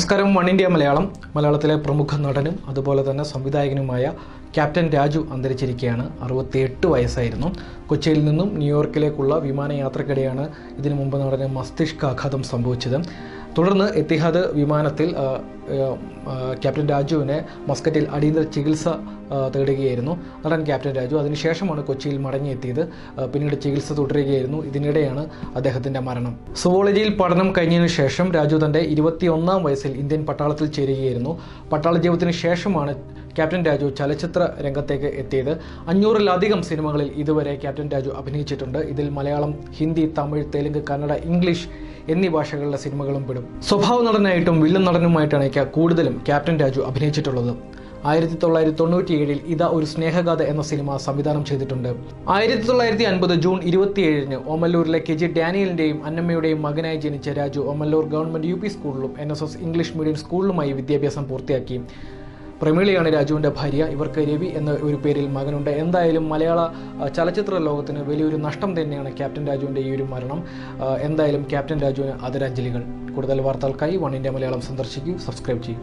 നമസ്കാരം. One India Malayalam മലയാളത്തിലെ പ്രമുഖ നടനും അതുപോലെ തന്നെ സംവിധായകനുമായ ക്യാപ്റ്റൻ രാജു അന്തരിച്ചിരിക്കുകയാണ്. അറുപത്തിയെട്ട് വയസ്സായിരുന്നു. കൊച്ചിയിൽ നിന്നും ന്യൂയോർക്കിലേക്കുള്ള വിമാനയാത്രക്കിടെയാണ് ഇതിനു മുമ്പ് നടന് മസ്തിഷ്കാഘാതം സംഭവിച്ചത്. തുടർന്ന് എത്തിഹാദ് വിമാനത്തിൽ ക്യാപ്റ്റൻ രാജുവിനെ മസ്കറ്റിൽ അടിയന്തര ചികിത്സ തേടുകയായിരുന്നു. നടൻ ക്യാപ്റ്റൻ രാജു അതിനുശേഷമാണ് കൊച്ചിയിൽ മടങ്ങിയെത്തിയത്. പിന്നീട് ചികിത്സ തുടരുകയായിരുന്നു. ഇതിനിടെയാണ് അദ്ദേഹത്തിന്റെ മരണം. സുവോളജിയിൽ പഠനം കഴിഞ്ഞതിനു ശേഷം രാജു തന്റെ ഇരുപത്തിയൊന്നാം വയസ്സിൽ ഇന്ത്യൻ പട്ടാളത്തിൽ ചേരുകയായിരുന്നു. പട്ടാള ജീവിതത്തിന് ശേഷമാണ് ക്യാപ്റ്റൻ രാജു ചലച്ചിത്ര രംഗത്തേക്ക് എത്തിയത്. അഞ്ഞൂറിലധികം സിനിമകളിൽ ഇതുവരെ ക്യാപ്റ്റൻ രാജു അഭിനയിച്ചിട്ടുണ്ട്. ഇതിൽ മലയാളം ഹിന്ദി തമിഴ് തെലുങ്ക് കന്നഡ ഇംഗ്ലീഷ് എന്നീ ഭാഷകളിലെ സിനിമകളും പെടും. സ്വഭാവ നടനായിട്ടും വില്ലൻ നടനുമായിട്ടാണ് കൂടുതലും ക്യാപ്റ്റൻ രാജു അഭിനയിച്ചിട്ടുള്ളത്. ആയിരത്തി തൊള്ളായിരത്തി തൊണ്ണൂറ്റി ഏഴിൽ ഇതാ ഒരു സ്നേഹഗാഥ എന്ന സിനിമ സംവിധാനം ചെയ്തിട്ടുണ്ട്. ആയിരത്തി തൊള്ളായിരത്തി അൻപത് ജൂൺ ഇരുപത്തിയേഴിന് ഓമല്ലൂരിലെ കെ ജി ഡാനിയലിന്റെയും അന്നമ്മയുടെയും മകനായി ജനിച്ച രാജു ഓമല്ലൂർ ഗവൺമെന്റ് യു സ്കൂളിലും എൻ ഇംഗ്ലീഷ് മീഡിയം സ്കൂളിലുമായി വിദ്യാഭ്യാസം പൂർത്തിയാക്കി. പ്രമീളയാണ് രാജുവിന്റെ ഭാര്യ. ഇവർക്ക് രവി എന്ന ഒരു പേരിൽ മകനുണ്ട്. എന്തായാലും മലയാള ചലച്ചിത്ര ലോകത്തിന് വലിയൊരു നഷ്ടം തന്നെയാണ് ക്യാപ്റ്റൻ രാജുവിന്റെ ഈ ഒരു മരണം. എന്തായാലും ക്യാപ്റ്റൻ രാജുവിന് ആദരാഞ്ജലികൾ. കൂടുതൽ വാർത്തകൾക്കായി വൺ ഇന്ത്യ മലയാളം സന്ദർശിക്കൂ. സബ്സ്ക്രൈബ് ചെയ്യൂ.